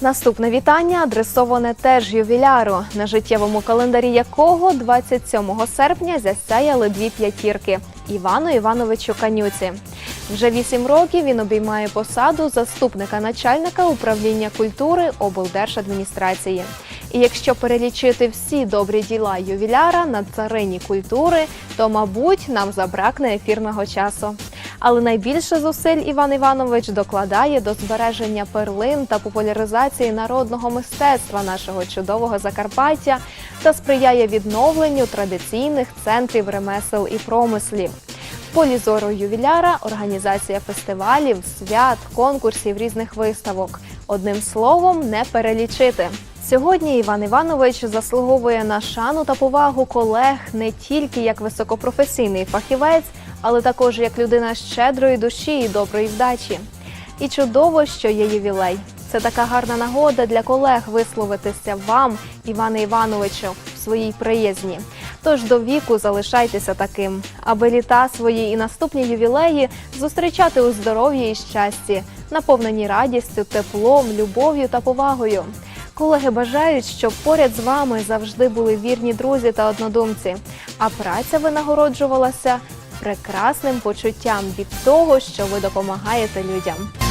Наступне вітання адресоване теж ювіляру, на життєвому календарі якого 27 серпня засяяли дві п'ятірки Івану Івановичу Канюці. Вже вісім років він обіймає посаду заступника начальника управління культури облдержадміністрації. І якщо перелічити всі добрі діла ювіляра на царині культури, то мабуть нам забракне ефірного часу. Але найбільше зусиль Іван Іванович докладає до збереження перлин та популяризації народного мистецтва нашого чудового Закарпаття та сприяє відновленню традиційних центрів ремесел і промислів. Полі зору ювіляра організація фестивалів, свят, конкурсів, різних виставок. Одним словом, не перелічити. Сьогодні Іван Іванович заслуговує на шану та повагу колег не тільки як високопрофесійний фахівець, але також як людина щедрої душі і доброї вдачі. І чудово, що є ювілей. Це така гарна нагода для колег висловитися вам, Іване Івановичу, в своїй приязні. Тож до віку залишайтеся таким, аби літа свої і наступні ювілеї зустрічати у здоров'ї і щасті, наповнені радістю, теплом, любов'ю та повагою. Колеги бажають, щоб поряд з вами завжди були вірні друзі та однодумці, а праця винагороджувалася прекрасним почуттям від того, що ви допомагаєте людям.